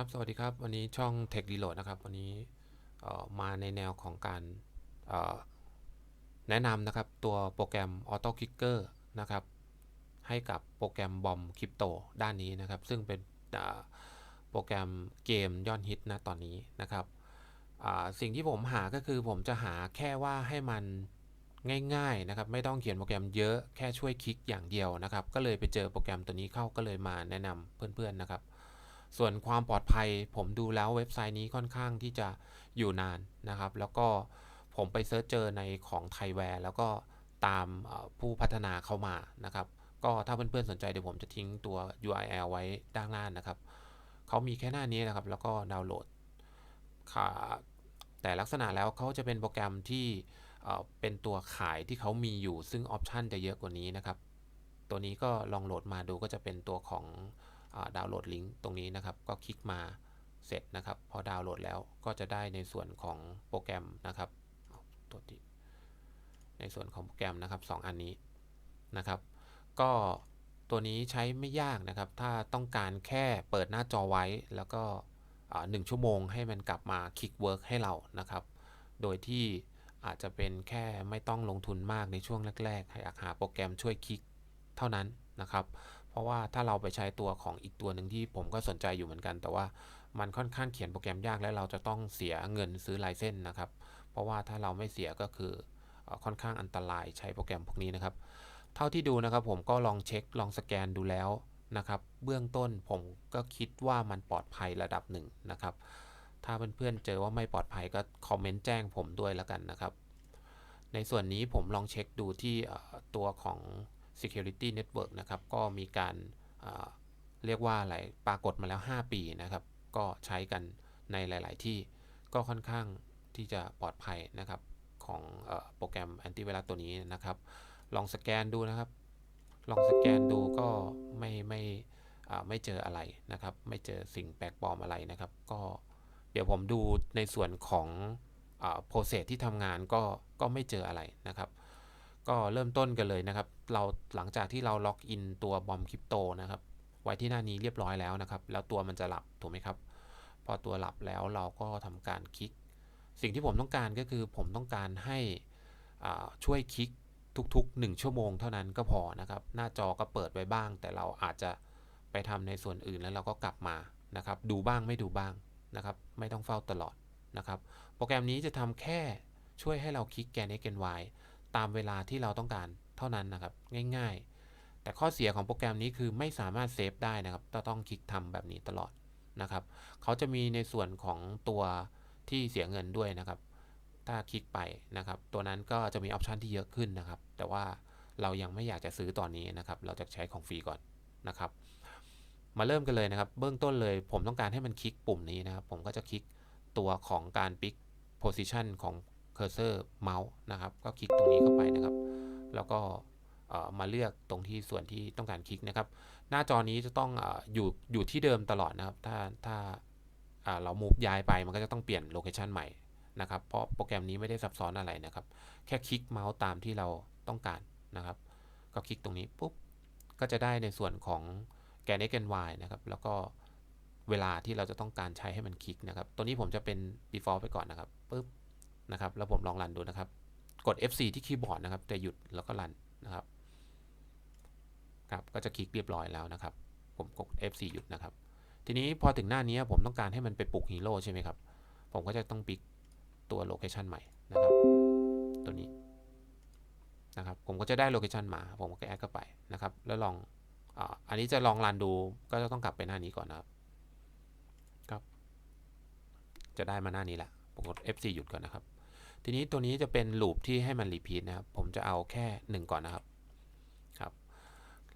ครับ สวัสดีครับ วันนี้ช่อง Tech Reload นะครับ วันนี้มาในแนวของการแนะนำนะครับ ตัวโปรแกรม Auto Kicker นะครับ ให้กับโปรแกรมบอมคริปโตด้านนี้นะครับ ซึ่งเป็นโปรแกรมเกมยอดฮิตนะตอนนี้นะครับ สิ่งที่ผมหาก็คือผมจะหาแค่ว่าให้มันง่ายๆนะครับ ไม่ต้องเขียนโปรแกรมเยอะแค่ช่วยคลิกอย่างเดียวนะครับ ก็เลยไปเจอโปรแกรมตัวนี้เข้าก็เลยมาแนะนำเพื่อนๆนะครับ ส่วนความปลอดภัยผมดูแล้วเว็บไซต์นี้ค่อนข้างที่จะอยู่นานนะครับ แล้วก็ผมไปเซิร์ชเจอในของไทยแวร์แล้วก็ตามผู้พัฒนาเข้ามานะครับ ก็ถ้าเพื่อนๆสนใจเดี๋ยวผมจะทิ้งตัว URL ไว้ด้านล่างนะครับ เขามีแค่หน้านี้นะครับ แล้วก็ดาวน์โหลดค่ะแต่ลักษณะแล้วเขาจะเป็นโปรแกรมที่เป็นตัวขายที่เขามีอยู่ซึ่งออปชันจะเยอะกว่านี้นะครับ ตัวนี้ก็ลองโหลดมาดูก็จะเป็นตัวของ ดาวน์โหลดลิงก์ตรงนี้นะครับ ก็คลิกมาเสร็จนะครับ พอดาวน์โหลดแล้วก็จะได้ในส่วนของโปรแกรมนะครับตัวที่ในส่วนของโปรแกรมนะครับสองอันนี้นะครับ ก็ตัวนี้ใช้ไม่ยากนะครับ ถ้าต้องการแค่เปิดหน้าจอไว้แล้วก็หนึ่งชั่วโมงให้มันกลับมาคลิกเวิร์กให้เรานะครับ โดยที่อาจจะเป็นแค่ไม่ต้องลงทุนมากในช่วงแรกๆ ให้อยากหาโปรแกรมช่วยคลิกเท่านั้นนะครับ ราะว่าถ้าเราไปใช้ตัวของอีกตัวหนึ่งที่ผมก็สนใจอยู่เหมือนกัน แต่ว่ามันค่อนข้างเขียนโปรแกรมยากและเราจะต้องเสียเงินซื้อลเซนส์นนะครับ เพราะว่าถ้าเราไม่เสียก็คือค่อนข้างอันตรายใช้โปรแกรมพวกนี้นะครับ เท่าที่ดูนะครับผมก็ลองเช็คลองสแกนดูแล้วนะครับ เบื้องต้นผมก็คิดว่ามันปลอดภัยระดับหนึ่งนะครับ ถ้าเพื่อนๆเจอว่าไม่ปลอดภัยก็คอมเมนต์แจ้งผมด้วยแล้วกันนะครับ ในส่วนนี้ผมลองเช็คดูที่ตัวของ Security Network นะครับ ก็มีการเอ่อเรียกว่าอะไรปรากฏมาแล้ว 5 ปีนะครับ ก็ใช้กันในหลาย ๆ ที่ก็ค่อนข้างที่จะปลอดภัยนะครับของอโปรแกรมแอนตี้ไวรัสตัวนี้นะครับ ลองสแกนดูนะครับ ลองสแกนดูก็ไม่ไม่ไม่เจออะไรนะครับ ไม่เจอสิ่งแปลกปลอมอะไรนะครับ ก็เดี๋ยวผมดูในส่วนของโปรเซสที่ทำงานก็ก็ไม่เจออะไรนะครับ ก็เริ่มต้นกันเลยนะครับ เราหลังจากที่เราล็อกอินตัวบอมคริปโตนะครับ ไว้ที่หน้านี้เรียบร้อยแล้วนะครับ แล้วตัวมันจะหลับถูกไหมครับ พอตัวหลับแล้วเราก็ทำการคลิก สิ่งที่ผมต้องการก็คือผมต้องการให้อาช่วยคลิกทุกๆ 1 ชั่วโมงเท่านั้นก็พอนะครับ หน้าจอก็เปิดไว้บ้าง แต่เราอาจจะไปทำในส่วนอื่นแล้วเราก็กลับมานะครับ ดูบ้างไม่ดูบ้างนะครับ ไม่ต้องเฝ้าตลอดนะครับ โปรแกรมนี้จะทำแค่ช่วยให้เราคลิกแกน x แกน y ตามเวลาที่เราต้องการเท่านั้นนะครับ ง่าย ๆ แต่ข้อเสียของโปรแกรมนี้คือไม่สามารถเซฟได้นะครับต้องคลิกทำแบบนี้ตลอดนะครับเขาจะมีในส่วนของตัวที่เสียเงินด้วยนะครับ ถ้าคลิกไปนะครับ ตัวนั้นก็จะมีออปชันที่เยอะขึ้นนะครับ แต่ว่าเรายังไม่อยากจะซื้อตอนนี้นะครับ เราจะใช้ของฟรีก่อนนะครับ มาเริ่มกันเลยนะครับ เบื้องต้นเลย ผมต้องการให้มันคลิกปุ่มนี้นะครับ ผมก็จะคลิกตัวของการปิก position ของ cursor เมาส์นะครับ ก็คลิกตรงนี้เข้าไปนะครับ แล้วก็มาเลือกตรงที่ส่วนที่ต้องการคลิกนะครับ หน้าจอนี้จะต้องออยู่อยู่ที่เดิมตลอดนะครับ ถ้าถ้าอ่าเรา move ย้ายไปมันก็จะต้องเปลี่ยนโลเคชันใหม่นะครับ เพราะโปรแกรมนี้ไม่ได้ซับซ้อนอะไรนะครับ แค่คลิกเมาส์ตามที่เราต้องการนะครับ ก็คลิกตรงนี้ปุ๊บ ก็จะได้ในส่วนของแกน x แกน y นะครับ แล้วก็เวลาที่เราจะต้องการใช้ให้มันคลิกนะครับ ตัวนี้ผมจะเป็น default ไปก่อนนะครับปุ๊บ นะครับ แล้วผมลองรันดูนะครับ กด F4 ที่คีย์บอร์ดนะครับ จะหยุดแล้วก็รันนะครับ ครับ ก็จะคลิกเรียบร้อยแล้วนะครับ ผมกด F4 หยุดนะครับ ทีนี้พอถึงหน้านี้ผมต้องการให้มันไปปลุกฮีโร่ใช่ไหมครับ ผมก็จะต้องปิกตัวโลเคชันใหม่นะครับ ตัวนี้นะครับ ผมก็จะได้โลเคชันมา ผมก็แอดเข้าไปนะครับ แล้วลองอ,อันนี้จะลองรันดู ก็จะต้องกลับไปหน้านี้ก่อนนะครับ ครับ จะได้มาหน้านี้แหละผมกด F4 หยุดก่อนนะครับ ทีนี้ตัวนี้จะเป็นลูปที่ให้มันรีพีทนะครับ ผมจะเอาแค่ 1 ก่อนนะครับครับ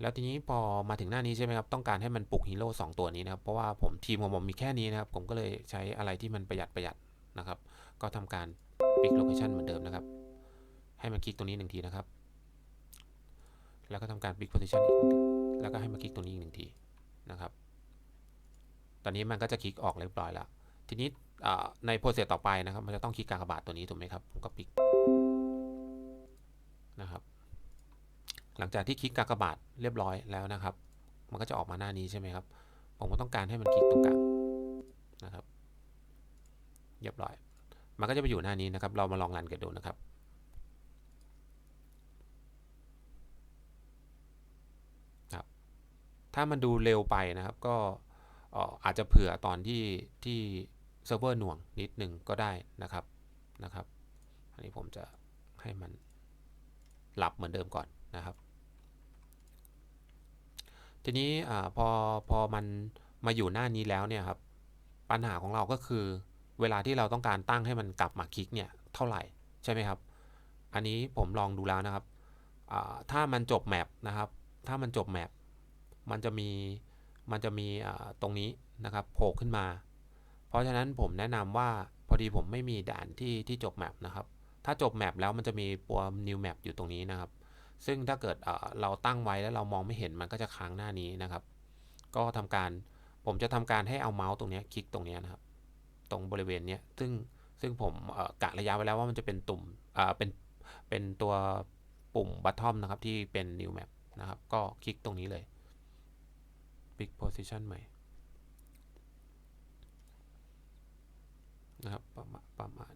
แล้วทีนี้พอมาถึงหน้านี้ใช่ไหมครับ ต้องการให้มันปลุกฮีโร่สองตัวนี้นะครับ เพราะว่าผมทีมของผมมีแค่นี้นะครับ ผมก็เลยใช้อะไรที่มันประหยัดประหยัดนะครับ ก็ทำการปิกโลเคชันเหมือนเดิมนะครับ ให้มันคลิกตรงนี้หนึ่งทีนะครับ แล้วก็ทำการปิกโพซิชันอีก แล้วก็ให้มาคลิกตรงนี้อีกหนึ่งทีนะครับ ตอนนี้มันก็จะคลิกออกเรียบร้อยแล้ว ทีนี้ ในโปรเซสต่อไปนะครับ มันจะต้องคลิกกากบาทตัวนี้ถูกไหมครับผมก็ปิกนะครับ หลังจากที่คลิกกากบาทเรียบร้อยแล้วนะครับ มันก็จะออกมาหน้านี้ใช่ไหมครับ ผมก็ต้องการให้มันคลิกตรงกลางนะครับ เรียบร้อย มันก็จะไปอยู่หน้านี้นะครับ เรามาลองรันกันดูนะครับครับ ถ้ามันดูเร็วไปนะครับ ก็อาจจะเผื่อตอนที่ที่ เซิร์ฟเวอร์หน่วงนิดหนึ่งก็ได้นะครับนะครับ อันนี้ผมจะให้มันหลับเหมือนเดิมก่อนนะครับ ทีนี้อพอพอมันมาอยู่หน้านี้แล้วเนี่ยครับ ปัญหาของเราก็คือเวลาที่เราต้องการตั้งให้มันกลับมาคลิกเนี่ยเท่าไหร่ใช่ไหมครับ อันนี้ผมลองดูแล้วนะครับ ถ้ามันจบแมปนะครับ ถ้ามันจบแมปมันจะมี มันจะมีตรงนี้นะครับโผล่ขึ้นมา เพราะฉะนั้นผมแนะนำว่าพอดีผมไม่มีด่านที่ที่จบแมปนะครับ ถ้าจบแมปแล้วมันจะมีตัว new map อยู่ตรงนี้นะครับ ซึ่งถ้าเกิดเราตั้งไว้แล้วเรามองไม่เห็นมันก็จะค้างหน้านี้นะครับ ก็ทำการผมจะทำการให้เอาเมาส์ตรงนี้คลิกตรงนี้นะครับ ตรงบริเวณนี้ซึ่งซึ่งผมกะระยะไว้แล้วว่ามันจะเป็นตุ่มเป็นเป็นตัวปุ่มบัตทอมนะครับ ที่เป็น new map นะครับ ก็คลิกตรงนี้เลย big position ใหม่ นะครับประมาณประมาณ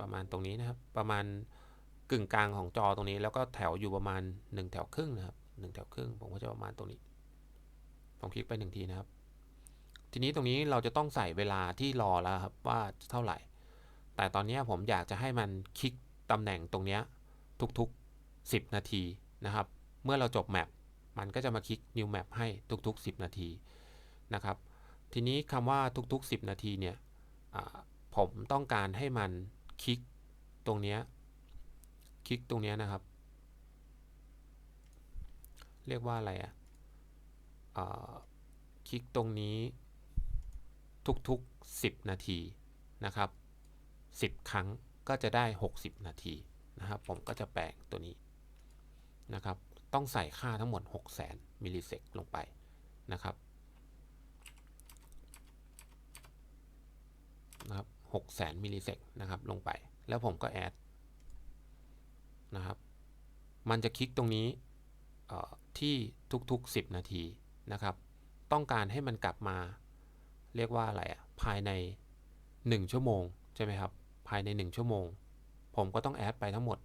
ประมาณตรงนี้นะครับ ประมาณกึ่งกลางของจอตรงนี้ แล้วก็แถวอยู่ประมาณ 1 แถวครึ่งนะครับ1แถวครึ่งผมก็จะประมาณตรงนี้ผมคลิกไปหนึ่งทีนะครับ ทีนี้ตรงนี้เราจะต้องใส่เวลาที่รอแล้วครับว่าเท่าไหร่ แต่ตอนนี้ผมอยากจะให้มันคลิกตำแหน่งตรงนี้ทุกๆ 10 นาทีนะครับ เมื่อเราจบแมปมันก็จะมาคลิก new map ให้ทุกๆ 10 นาที นะครับ ทีนี้คำว่าทุกๆ 10 นาทีเนี่ยผมต้องการให้มันคลิกตรงนี้คลิกตรงนี้นะครับ เรียกว่าอะไรอะ่ะคลิกตรงนี้ทุกๆ 10 นาทีนะครับ 10 ครั้งก็จะได้ 60 นาทีนะครับ ผมก็จะแปลงตัวนี้นะครับ ต้องใส่ค่าทั้งหมด 600,000มิลลิเซกลงไปนะครับ นะครับ600มิลลิเซกนะครับลงไป แล้วผมก็แอดนะครับ มันจะคลิกตรงนี้เอ่ที่ทุกๆ 10 นาทีนะครับ ต้องการให้มันกลับมา เรียกว่าอะไรอะภายใน 1 ชั่วโมง ใช่ไหมครับ ภายใน 1 ชั่วโมง ผมก็ต้องแอดไปทั้งหมด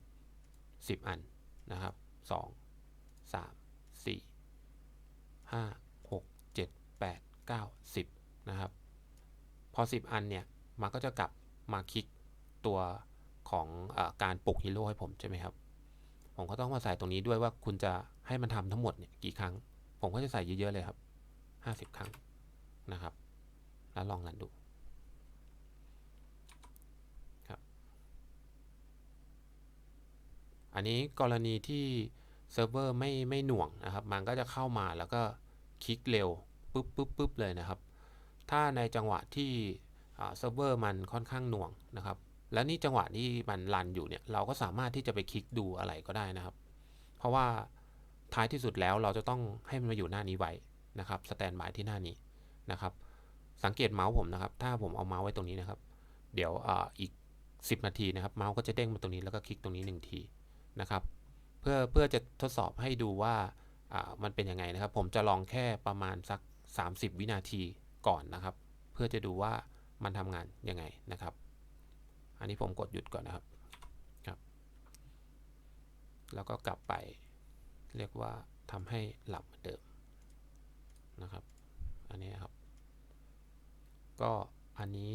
10 อันนะครับ 2 3 4 5 6 7 8 9 10 นะครับ พอ 10 อันเนี่ย มันก็จะกลับมาคลิกตัวของอการปลุกฮีโร่ให้ผมใช่ไหมครับ ผมก็ต้องมาใส่ตรงนี้ด้วยว่าคุณจะให้มันทำทั้งหมดเนี่ยกี่ครั้ง ผมก็จะใส่เยอะๆเลยครับ 50 ครั้งนะครับ แล้วลองรันดูครับ อันนี้กรณีที่เซิร์ฟเวอร์ไม่ไม่หน่วงนะครับ มันก็จะเข้ามาแล้วก็คลิกเร็วปุ๊บปุ๊บปุ๊บเลยนะครับ ถ้าในจังหวะที่ เซิร์ฟเวอร์มันค่อนข้างหน่วงนะครับ และนี่จังหวะที่มันรันอยู่เนี่ยเราก็สามารถที่จะไปคลิกดูอะไรก็ได้นะครับ เพราะว่าท้ายที่สุดแล้วเราจะต้องให้มันมาอยู่หน้านี้ไว้นะครับสแตนบายที่หน้านี้นะครับ สังเกตเมาส์ผมนะครับ ถ้าผมเอาเมาส์ไว้ตรงนี้นะครับ เดี๋ยวออีก 10 นาทีนะครับเมาส์ก็จะเด้งมาตรงนี้แล้วก็คลิกตรงนี้1ทีนะครับเพื่อเพื่อจะทดสอบให้ดูว่ามันเป็นยังไงนะครับ ผมจะลองแค่ประมาณสัก 30 วินาทีก่อนนะครับ เพื่อจะดูว่า มันทำงานยังไงนะครับ อันนี้ผมกดหยุดก่อนนะครับครับ แล้วก็กลับไป เรียกว่าทำให้หลับเหมือนเดิมนะครับ อันนี้ครับ ก็อันนี้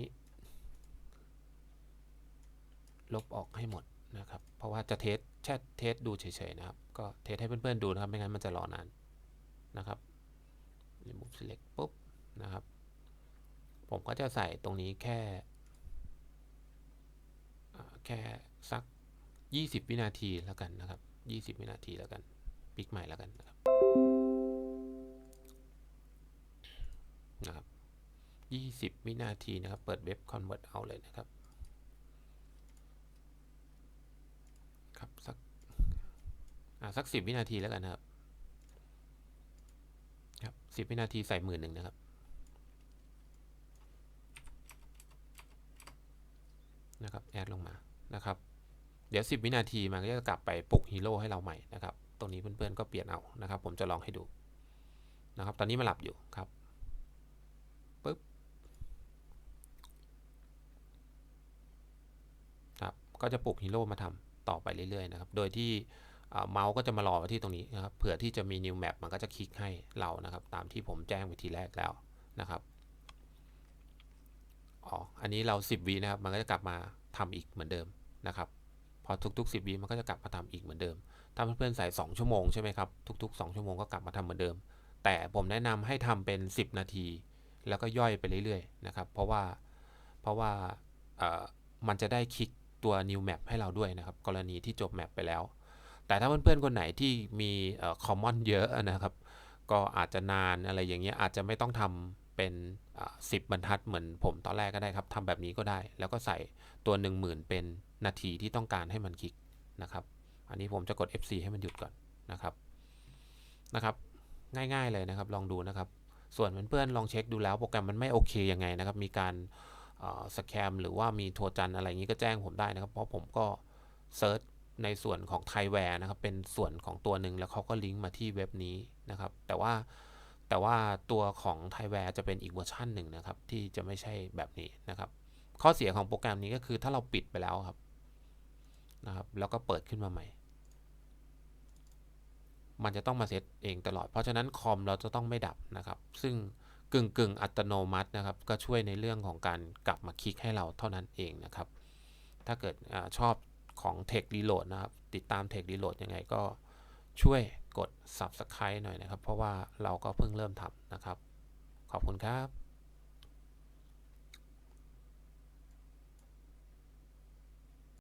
ลบออกให้หมดนะครับ เพราะว่าจะเทสแค่เทสดูเฉยๆนะครับ ก็เทสให้เพื่อนๆดูนะครับ ไม่งั้นมันจะรอนานนะครับ remove select ปุ๊บนะครับ ผมก็จะใส่ตรงนี้แค่ แค่สัก 20 วินาทีแล้วกันนะครับ 20 วินาทีแล้วกันปิกใหม่แล้วกันนะครับนะครับ 20 วินาทีนะครับ เปิดเว็บ convert เอาเลยนะครับ ครับสักอ่าสัก 10 วินาทีแล้วกันนะครับ ครับ 10 วินาทีใส่หมื่นหนึ่งนะครับ นะครับแอดลงมานะครับ เดี๋ยว 10 วินาทีมันก็จะกลับไปปลุกฮีโร่ให้เราใหม่นะครับ ตรงนี้เพื่อนๆก็เปลี่ยนเอานะครับ ผมจะลองให้ดูนะครับ ตอนนี้มันหลับอยู่ครับปึ๊บครับก็จะปลุกฮีโร่มาทำต่อไปเรื่อยๆนะครับ โดยที่เมาส์ก็จะมารอไว้ที่ตรงนี้นะครับ เผื่อที่จะมี new map มันก็จะคลิกให้เรานะครับ ตามที่ผมแจ้งไปทีแรกแล้วนะครับ อ๋ออันนี้เรา 10วินะครับ มันก็จะกลับมาทำอีกเหมือนเดิมนะครับ พอทุกๆ 10วิมันก็จะกลับมาทำอีกเหมือนเดิม ถ้าเพื่อนๆใส่ 2 ชั่วโมงใช่ไหมครับ ทุก ๆ 2 ชั่วโมงก็กลับมาทำเหมือนเดิม แต่ผมแนะนำให้ทำเป็น 10 นาที แล้วก็ย่อยไปเรื่อยๆนะครับ เพราะว่า เพราะว่ามันจะได้คลิกตัว new map ให้เราด้วยนะครับ กรณีที่จบ map ไปแล้ว แต่ถ้าเพื่อนๆคนไหนที่มีเอ่อ common เยอะนะครับ ก็อาจจะนานอะไรอย่างเงี้ย อาจจะไม่ต้องทำ เป็นสิบบรรทัดเหมือนผมตอนแรกก็ได้ครับทำแบบนี้ก็ได้ แล้วก็ใส่ตัว 10,000 เป็นนาทีที่ต้องการให้มันคลิกนะครับ อันนี้ผมจะกด F4 ให้มันหยุดก่อนนะครับนะครับ ง่ายๆเลยนะครับ ลองดูนะครับ ส่วนเพื่อนๆลองเช็คดูแล้วโปรแกรมมันไม่โอเคยังไงนะครับ มีการสแคมหรือว่ามีโทรจันทร์อะไรอย่างนี้ก็แจ้งผมได้นะครับ เพราะผมก็เซิร์ชในส่วนของไทยแวร์นะครับ เป็นส่วนของตัวหนึ่งแล้วเขาก็ลิงก์มาที่เว็บนี้นะครับ แต่ว่า แต่ว่าตัวของไทแวร์จะเป็นอีกเวอร์ชันหนึ่งนะครับ ที่จะไม่ใช่แบบนี้นะครับ ข้อเสียของโปรแกรมนี้ก็คือถ้าเราปิดไปแล้วครับนะครับ แล้วก็เปิดขึ้นมาใหม่ มันจะต้องมาเซตเองตลอด เพราะฉะนั้นคอมเราจะต้องไม่ดับนะครับ ซึ่งกึ่งกึ่งอัตโนมัตินะครับ ก็ช่วยในเรื่องของการกลับมาคลิกให้เราเท่านั้นเองนะครับ ถ้าเกิดอชอบของ Tech Reload นะครับ ติดตาม Tech Reload ยังไงก็ช่วย กด Subscribe หน่อยนะครับ เพราะว่าเราก็เพิ่งเริ่มทำนะครับ ขอบคุณครับ